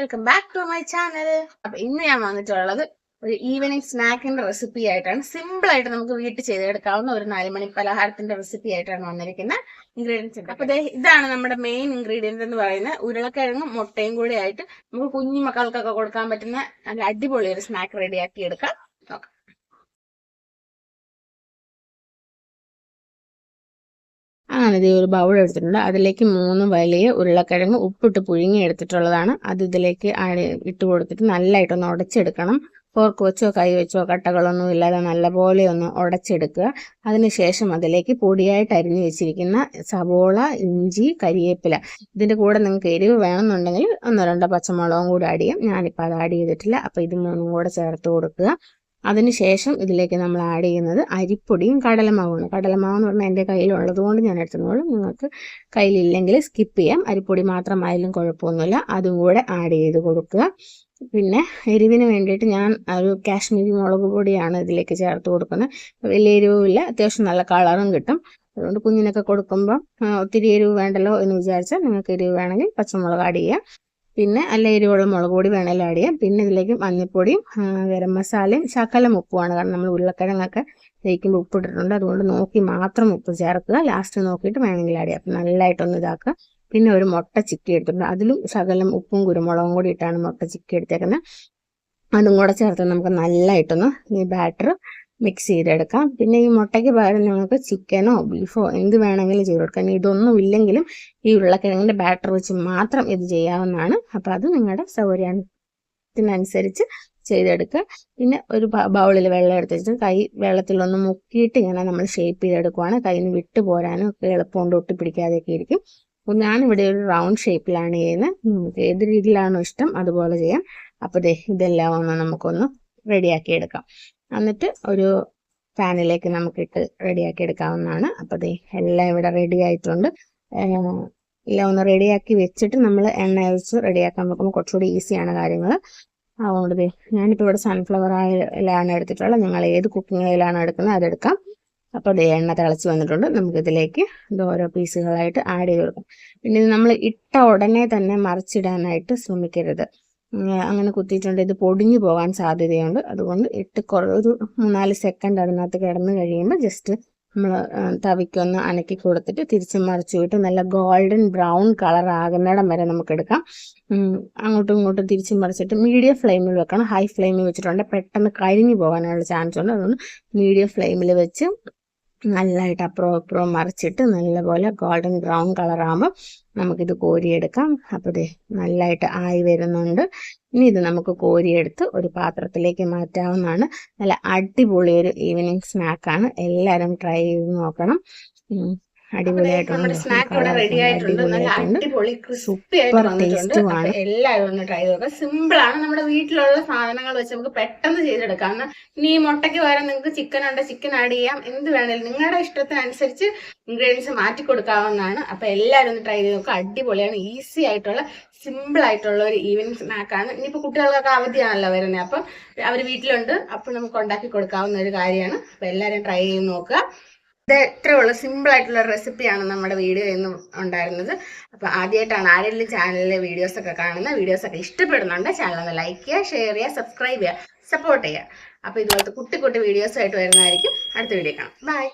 Welcome back to my channel. അപ്പൊ ഇന്ന് ഞാൻ വന്നിട്ടുള്ളത് ഒരു ഈവനിങ് സ്നാക്കിന്റെ റെസിപ്പി ആയിട്ടാണ്. സിമ്പിൾ ആയിട്ട് നമുക്ക് വീട്ടിൽ ചെയ്തെടുക്കാവുന്ന ഒരു നാലുമണി പലഹാരത്തിന്റെ റെസിപ്പി ആയിട്ടാണ് വന്നിരിക്കുന്നത് ഇൻഗ്രീഡിയൻസ് ഉണ്ട് അപ്പൊ ഇതാണ് നമ്മുടെ മെയിൻ ഇൻഗ്രീഡിയൻസ് എന്ന് പറയുന്നത് ഉരുളക്കിഴങ്ങും മുട്ടയും കൂടി ആയിട്ട് നമുക്ക് കുഞ്ഞു മക്കൾക്കൊക്കെ കൊടുക്കാൻ പറ്റുന്ന അടിപൊളി ഒരു സ്നാക്ക് റെഡിയാക്കി എടുക്കാം. ഇത് ഒരു ബൗൾ എടുത്തിട്ടുണ്ട്. അതിലേക്ക് മൂന്ന് വലിയ ഉരുളക്കിഴങ്ങ് ഉപ്പിട്ട് പുഴുങ്ങി എടുത്തിട്ടുള്ളതാണ്. അത് ഇതിലേക്ക് ഇട്ട് കൊടുത്തിട്ട് നല്ലതായിട്ടൊന്ന് ഉടച്ചെടുക്കണം. ഫോർക്ക് വെച്ചോ കൈ വെച്ചോ കട്ടകളൊന്നും ഇല്ലാതെ നല്ലപോലെ ഒന്ന് ഉടച്ചെടുക്കുക. അതിനുശേഷം അതിലേക്ക് പൊടിയായിട്ട് അരിഞ്ഞു വെച്ചിരിക്കുന്ന സവോള ഇഞ്ചി കരിയേപ്പില. ഇതിന്റെ കൂടെ നിങ്ങൾക്ക് എരിവ് വേണമെന്നുണ്ടെങ്കിൽ ഒന്നോ രണ്ടോ പച്ചമുളകും കൂടി ആഡ് ചെയ്യാം. ഞാനിപ്പോൾ അത് ആഡ് ചെയ്തിട്ടില്ല. അപ്പോൾ ഇത് മൂന്നും കൂടെ ചേർത്ത് കൊടുക്കുക. അതിനുശേഷം ഇതിലേക്ക് നമ്മൾ ആഡ് ചെയ്യുന്നത് അരിപ്പൊടിയും കടലമാവുമാണ്. കടലമാവ് എന്ന് പറഞ്ഞാൽ എന്റെ കയ്യിലുള്ളതുകൊണ്ട് ഞാൻ എടുത്തുകൊള്ളും നിങ്ങൾക്ക് കയ്യിലില്ലെങ്കിൽ സ്കിപ്പ് ചെയ്യാം. അരിപ്പൊടി മാത്രമായാലും കുഴപ്പമൊന്നുമില്ല. അതും കൂടെ ആഡ് ചെയ്ത് കൊടുക്കുക. പിന്നെ എരിവിന് വേണ്ടിയിട്ട് ഞാൻ ഒരു കാശ്മീരി മുളക് പൊടിയാണ് ഇതിലേക്ക് ചേർത്ത് കൊടുക്കുന്നത്. വലിയ എരിവുമില്ല. അത്യാവശ്യം നല്ല കളറും കിട്ടും. അതുകൊണ്ട് കുഞ്ഞിനൊക്കെ കൊടുക്കുമ്പോൾ ഒത്തിരി എരിവ് വേണ്ടല്ലോ എന്ന് വിചാരിച്ചാൽ നിങ്ങൾക്ക് എരിവ് വേണമെങ്കിൽ പച്ചമുളക് ആഡ് ചെയ്യാം. പിന്നെ അല്ല എരിവുള്ള മുളക് പൊടി വേണമെങ്കിലും ആഡ് ചെയ്യാം. പിന്നെ ഇതിലേക്ക് മഞ്ഞൾപ്പൊടിയും ഗരം മസാലയും ശകലം ഉപ്പുമാണ്. കാരണം നമ്മൾ ഉരുളക്കിഴങ്ങൊക്കെ തേക്കുമ്പോൾ ഉപ്പിട്ടിട്ടുണ്ട്. അതുകൊണ്ട് നോക്കി മാത്രം ഉപ്പ് ചേർക്കുക. ലാസ്റ്റ് നോക്കിയിട്ട് വേണമെങ്കിൽ ആഡ് ചെയ്യാം. നല്ലതായിട്ടൊന്ന് ഇതാക്കുക. പിന്നെ ഒരു മുട്ട ചിക്കി എടുത്തിട്ടുണ്ട്. അതിലും ശകലം ഉപ്പും കുരുമുളകും കൂടി ഇട്ടാണ് മുട്ട ചിക്കി എടുത്തേക്കുന്നത്. അതും കൂടെ ചേർത്ത് നമുക്ക് നല്ലതായിട്ടൊന്ന് ഈ ബാറ്റർ മിക്സ് ചെയ്തെടുക്കാം പിന്നെ ഈ മുട്ടയ്ക്ക് പകരം നിങ്ങൾക്ക് ചിക്കനോ ബീഫോ എന്ത് വേണമെങ്കിലും ചെയ്ത് കൊടുക്കാം. ഇതൊന്നും ഇല്ലെങ്കിലും ഈ ഉരുളക്കിഴങ്ങിന്റെ ബാറ്റർ വെച്ച് മാത്രം ഇത് ചെയ്യാവുന്നതാണ്. അപ്പോൾ അത് നിങ്ങളുടെ സൗകര്യത്തിനനുസരിച്ച് ചെയ്തെടുക്കുക. പിന്നെ ഒരു ബൗളിൽ വെള്ളം എടുത്തിട്ട് കൈ വെള്ളത്തിലൊന്ന് മുക്കിയിട്ട് ഇങ്ങനെ നമ്മൾ ഷേപ്പ് ചെയ്തെടുക്കുവാണ്. കയ്യിൽ നിന്ന് വിട്ടു പോരാനും ഒക്കെ എളുപ്പമുണ്ട്. ഒട്ടിപ്പിടിക്കാതെയൊക്കെ ഇരിക്കും. അപ്പോൾ ഞാനിവിടെ ഒരു റൗണ്ട് ഷേപ്പിലാണ് ചെയ്യുന്നത്. നിങ്ങൾക്ക് ഏത് രീതിയിലാണോ ഇഷ്ടം അതുപോലെ ചെയ്യാം. അപ്പോൾ ഇതെല്ലാം ഒന്ന് നമുക്കൊന്ന് റെഡിയാക്കി എടുക്കാം. എന്നിട്ട് ഒരു പാനിലേക്ക് നമുക്കിട്ട് റെഡിയാക്കി എടുക്കാവുന്നതാണ്. അപ്പോൾ ദേ എല്ലാം ഇവിടെ റെഡി ആയിട്ടുണ്ട്. എല്ലാം ഒന്ന് റെഡിയാക്കി വെച്ചിട്ട് നമ്മൾ എണ്ണ ഒഴിച്ച് റെഡിയാക്കാൻ നോക്കുമ്പോൾ കുറച്ചുകൂടി ഈസിയാണ് കാര്യങ്ങൾ അതുകൊണ്ട് ദേ ഞാനിപ്പോൾ ഇവിടെ സൺഫ്ലവർ ഓയിലാണ് എടുത്തിട്ടുള്ളത്. നിങ്ങൾ ഏത് കുക്കിംഗ് ഓയിലാണ് എടുക്കുന്നത് അതെടുക്കാം അപ്പോൾ ദേ എണ്ണ തിളച്ച് വന്നിട്ടുണ്ട്. നമുക്കിതിലേക്ക് ഇത് ഓരോ പീസുകളായിട്ട് ആഡ് ചെയ്ത് കൊടുക്കാം. പിന്നെ ഇത് നമ്മൾ ഇട്ട ഉടനെ തന്നെ മറിച്ചിടാനായിട്ട് ശ്രമിക്കരുത്. അങ്ങനെ കുത്തിയിട്ടുണ്ട്. ഇത് പൊടിഞ്ഞു പോകാൻ സാധ്യതയുണ്ട്. അതുകൊണ്ട് ഇട്ട് കുറ ഒരു മൂന്നാൽ സെക്കൻഡ് അതിനകത്ത് കിടന്ന് കഴിയുമ്പോൾ ജസ്റ്റ് നമ്മൾ തവിക്കൊന്ന് അനക്കി കൊടുത്തിട്ട് തിരിച്ച് മറിച്ചു വിട്ട് നല്ല ഗോൾഡൻ ബ്രൗൺ കളർ ആകുന്നിടം വരെ നമുക്ക് എടുക്കാം. അങ്ങോട്ടും ഇങ്ങോട്ടും തിരിച്ച് മറിച്ചിട്ട് മീഡിയം ഫ്ലെയിമിൽ വെക്കണം. ഹൈ ഫ്ലെയിമിൽ വെച്ചിട്ടുണ്ട്. പെട്ടെന്ന് കരിഞ്ഞു പോകാനുള്ള ചാൻസ് ഉണ്ട്. അതുകൊണ്ട് മീഡിയം ഫ്ലെയിമിൽ വെച്ച് നല്ലതായിട്ട് അപ്പുറം അപ്പുറം മറിച്ചിട്ട് നല്ലപോലെ ഗോൾഡൻ ബ്രൗൺ കളർ ആകുമ്പോൾ നമുക്കിത് കോരിയെടുക്കാം. അപ്പോൾ ഇത് നല്ലതായിട്ട് ആയി വരുന്നുണ്ട്. ഇനി ഇത് നമുക്ക് കോരിയെടുത്ത് ഒരു പാത്രത്തിലേക്ക് മാറ്റാവുന്നതാണ്. നല്ല അടിപൊളി ഒരു ഈവനിങ് സ്നാക്കാണ് എല്ലാവരും ട്രൈ ചെയ്ത് നോക്കണം. അടിപൊളിയായിട്ടുണ്ട് സ്നാക്ക് ഇവിടെ റെഡി ആയിട്ടുണ്ട്. നല്ല അടിപൊളി ക്രിസ്പി ആയിട്ട് വന്നിട്ടുണ്ട്. എല്ലാവരും ഒന്ന് ട്രൈ ചെയ്ത് നോക്കാം. സിമ്പിൾ ആണ്. നമ്മുടെ വീട്ടിലുള്ള സാധനങ്ങൾ വെച്ച് നമുക്ക് പെട്ടെന്ന് ചെയ്തെടുക്കാം. ഇനി മുട്ടയ്ക്ക് പകരം നിങ്ങൾക്ക് ചിക്കൻ ഉണ്ട്. ചിക്കൻ ആഡ് ചെയ്യാം. എന്ത് വേണേലും. നിങ്ങളുടെ ഇഷ്ടത്തിനനുസരിച്ച് ഇൻഗ്രീഡിയൻസ് മാറ്റി കൊടുക്കാവുന്നതാണ്. അപ്പൊ എല്ലാവരും ഒന്ന് ട്രൈ ചെയ്ത് നോക്കുക അടിപൊളിയാണ്. ഈസി ആയിട്ടുള്ള സിമ്പിൾ ആയിട്ടുള്ള ഒരു ഈവനിങ് സ്നാക്കാണ് ഇനിയിപ്പോൾ കുട്ടികൾക്കൊക്കെ അവധിയാണല്ലോ വരുന്നത് അപ്പം അവർ വീട്ടിലുണ്ട്. അപ്പം നമുക്ക് ഉണ്ടാക്കി കൊടുക്കാവുന്ന ഒരു കാര്യമാണ്. അപ്പം എല്ലാവരും ട്രൈ ചെയ്ത് നോക്കുക. ഇത് എത്ര സിമ്പിളായിട്ടുള്ള റെസിപ്പിയാണ് നമ്മുടെ വീഡിയോ ഇന്ന് ഉണ്ടായിരുന്നത്. അപ്പോൾ ആദ്യമായിട്ടാണ് ആരെങ്കിലും ചാനലിലെ വീഡിയോസ് ഒക്കെ കാണുന്നത് വീഡിയോസ് ഒക്കെ ഇഷ്ടപ്പെടുന്നുണ്ട് ഒന്ന് ലൈക്ക് ചെയ്യുക ഷെയർ ചെയ്യുക സബ്സ്ക്രൈബ് ചെയ്യുക സപ്പോർട്ട് ചെയ്യുക. അപ്പോൾ ഇതുപോലത്തെ കുട്ടി കുട്ടി വീഡിയോസ് ആയിട്ട് വരുന്നതായിരിക്കും. അടുത്ത വീഡിയോ കാണാം. ബൈ